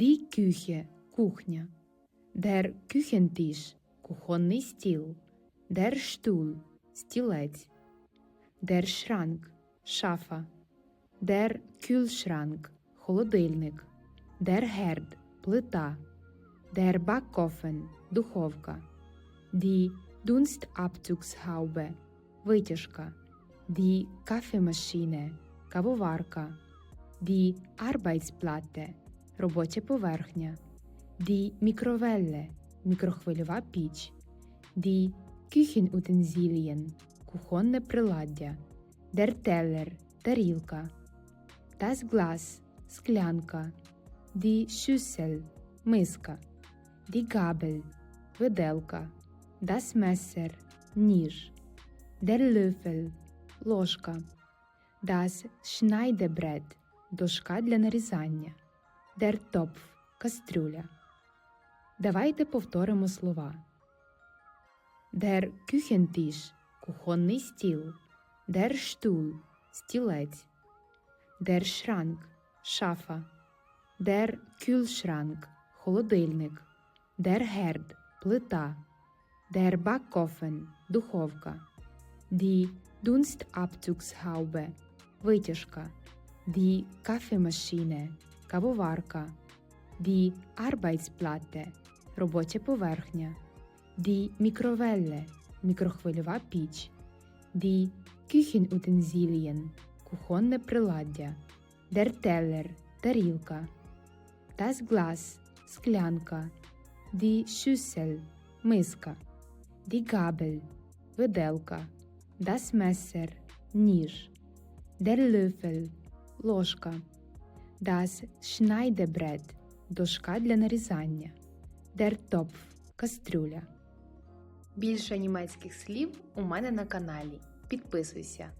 Die Küche – кухня. Der Küchentisch – кухонний стіл. Der Stuhl – стілець. Der Schrank – шафа. Der Kühlschrank – холодильник. Der Herd – плита. Der Backofen – духовка. Die Dunstabzugshaube – витяжка. Die Kaffeemaschine – кавоварка. Die Arbeitsplatte – робоча поверхня. Die Mikrowelle – мікрохвильова піч. Die Küchenutensilien – кухонне приладдя. Teller – тарілка. Glas – склянка. Die Schüssel – миска. Die Gabel – виделка. Das Messer – ніж. Löffel – ложка. Das Schneidebrett – дошка для нарізання. Der Topf – кастрюля. Давайте повторимо слова. Der Küchentisch – кухонний стіл. Стілець. Der Schrank – шафа. Der Kühlschrank – холодильник. Der Herd – плита. Der Backofen – духовка. Dunstabzugshaube – витяжка. Die Kaffeemaschine – кавоварка. Arbeitsplatte – робоча поверхня. Mikrowelle – мікрохвильова піч. Küchenutensilien – кухонне приладдя. Teller – тарілка. Das Glas – склянка. Die Schüssel – миска. Die Gabel – виделка. Das Messer – ніж. Löffel – ложка. Das Schneidebrett – дошка для нарізання. Der Topf – кастрюля. Більше німецьких слів у мене на каналі. Підписуйся.